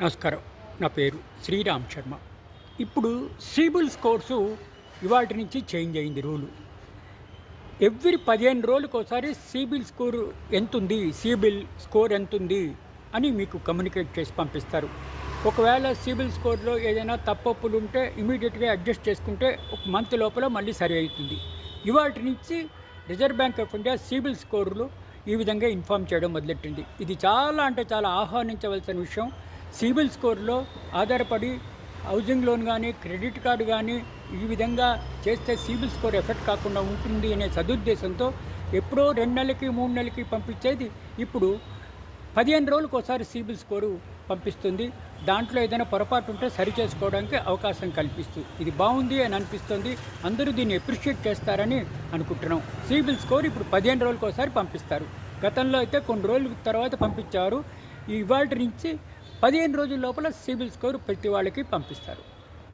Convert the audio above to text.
నమస్కారం. నా పేరు శ్రీరామ్ శర్మ. ఇప్పుడు సిబిల్ స్కోర్సు ఇవాటి నుంచి చేంజ్ అయింది రూలు. ఎవ్రీ పదిహేను రోజులకు ఒకసారి సిబిల్ స్కోర్ ఎంత ఉంది సిబిల్ స్కోర్ ఎంత ఉంది అని మీకు కమ్యూనికేట్ చేసి పంపిస్తారు. ఒకవేళ సిబిల్ స్కోర్లో ఏదైనా తప్పప్పులు ఉంటే ఇమీడియట్గా అడ్జస్ట్ చేసుకుంటే ఒక మంత్ లోపల మళ్ళీ సరి అవుతుంది. ఇవాటి నుంచి reserve bank of India CIBIL స్కోర్లు ఈ విధంగా ఇన్ఫామ్ చేయడం మొదలెట్టింది. ఇది చాలా అంటే చాలా ఆహ్వానించవలసిన విషయం. సిబిల్ స్కోర్లో ఆధారపడి హౌసింగ్ లోన్ కానీ క్రెడిట్ కార్డు కానీ ఈ విధంగా చేస్తే సిబిల్ స్కోర్ ఎఫెక్ట్ కాకుండా ఉంటుంది అనే సదుద్దేశంతో ఎప్పుడో రెండు నెలలకి మూడు నెలలకి పంపించేది ఇప్పుడు పదిహేను రోజులకు ఒకసారి సిబిల్ స్కోరు పంపిస్తుంది. దాంట్లో ఏదైనా పొరపాటు ఉంటే సరి చేసుకోవడానికి అవకాశం కల్పిస్తుంది ఇది బాగుంది అని అనిపిస్తుంది. అందరూ దీన్ని అప్రిషియేట్ చేస్తారని అనుకుంటున్నాం. సిబిల్ స్కోర్ ఇప్పుడు పదిహేను రోజులకు ఒకసారి పంపిస్తారు. గతంలో అయితే కొన్ని రోజుల తర్వాత పంపించారు. ఇవాళ నుంచి పదిహేను రోజుల లోపల సిబిల్ స్కోర్ ప్రతి వాళ్ళకి పంపిస్తారు.